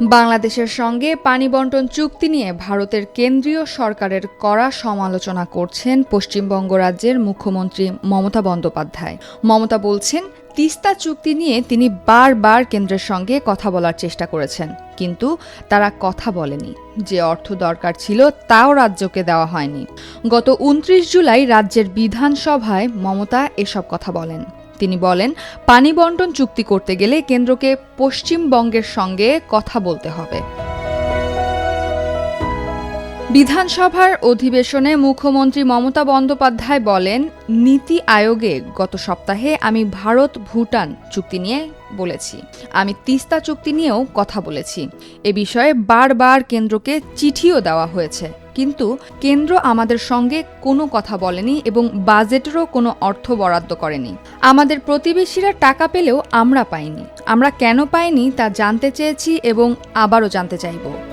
বাংলাদেশের সঙ্গে পানি বন্টন চুক্তি নিয়ে ভারতের কেন্দ্রীয় সরকারের কড়া সমালোচনা করছেন পশ্চিমবঙ্গ রাজ্যের মুখ্যমন্ত্রী মমতা বন্দ্যোপাধ্যায়। মমতা বলছেন, তিস্তা চুক্তি নিয়ে তিনি বারবার কেন্দ্রের সঙ্গে কথা বলার চেষ্টা করেছেন, কিন্তু তারা কথা বলেনি। যে অর্থ দরকার ছিল তাও রাজ্যকে দেওয়া হয়নি। গত উনত্রিশ জুলাই রাজ্যের বিধানসভায় মমতা এসব কথা বলেন। তিনি বলেন পানি বন্টন চুক্তি করতে গেলে কেন্দ্রকে পশ্চিমবঙ্গের সঙ্গে কথা বলতে হবে। বিধানসভার অধিবেশনে মুখ্যমন্ত্রী মমতা বন্দ্যোপাধ্যায় বলেন, নীতি আয়োগে গত সপ্তাহে আমি ভারত ভুটান চুক্তি নিয়ে বলেছি। আমি তিস্তা চুক্তি নিয়েও কথা বলেছি। এ বিষয়ে বারবার কেন্দ্রকে চিঠিও দেওয়া হয়েছে। কিন্তু কেন্দ্র আমাদের সঙ্গে কোনো কথা বলেনি এবং বাজেটেরও কোনো অর্থ বরাদ্দ করেনি। আমাদের প্রতিবেশীরা টাকা পেলেও আমরা পাইনি। আমরা কেন পাইনি তা জানতে চেয়েছি এবং আবারও জানতে চাইব।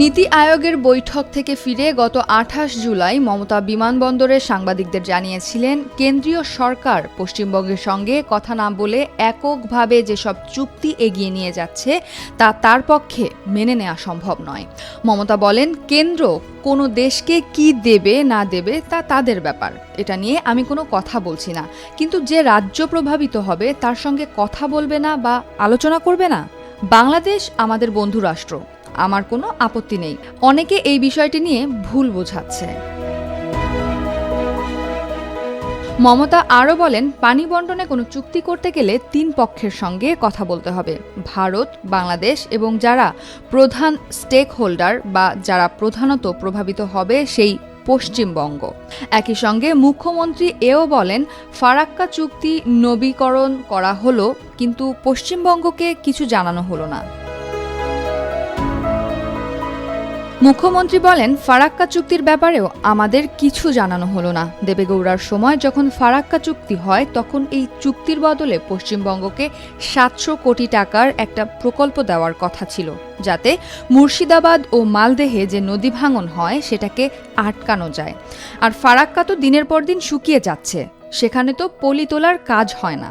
নীতি আয়োগের বৈঠক থেকে ফিরে গত আঠাশ জুলাই মমতা বিমানবন্দরে সাংবাদিকদের জানিয়েছিলেন, কেন্দ্রীয় সরকার পশ্চিমবঙ্গের সঙ্গে কথা না বলে এককভাবে যেসব চুক্তি এগিয়ে নিয়ে যাচ্ছে, তা তার পক্ষে মেনে নেওয়া সম্ভব নয়। মমতা বলেন, কেন্দ্র কোনো দেশকে কি দেবে, না দেবে, তা তাদের ব্যাপার। এটা নিয়ে আমি কোনো কথা বলছি না। কিন্তু যে রাজ্য প্রভাবিত হবে, তার সঙ্গে কথা বলবে না বা আলোচনা করবে না? বাংলাদেশ আমাদের বন্ধু রাষ্ট্র আমার কোনো আপত্তি নেই। অনেকে এই বিষয়টি নিয়ে ভুল বোঝাচ্ছে। মমতা আরও বলেন, পানি বন্টনে কোনো চুক্তি করতে গেলে তিন পক্ষের সঙ্গে কথা বলতে হবে। ভারত, বাংলাদেশ এবং যারা প্রধান স্টেক হোল্ডার বা যারা প্রধানত প্রভাবিত হবে সেই পশ্চিমবঙ্গ। একই সঙ্গে মুখ্যমন্ত্রী এও বলেন, ফারাক্কা চুক্তি নবীকরণ করা হলো, কিন্তু পশ্চিমবঙ্গকে কিছু জানানো হলো না। মুখ্যমন্ত্রী বলেন, ফারাক্কা চুক্তির ব্যাপারেও আমাদের কিছু জানানো হলো না। দেবেগৌড়ার সময় যখন ফারাক্কা চুক্তি হয়, তখন এই চুক্তির বদলে পশ্চিমবঙ্গকে সাতশো কোটি টাকার একটা প্রকল্প দেওয়ার কথা ছিল, যাতে মুর্শিদাবাদ ও মালদেহে যে নদী ভাঙন হয়, সেটাকে আটকানো যায়। আর ফারাক্কা তো দিনের পর দিন শুকিয়ে যাচ্ছে, সেখানে তো পলি তোলার কাজ হয় না।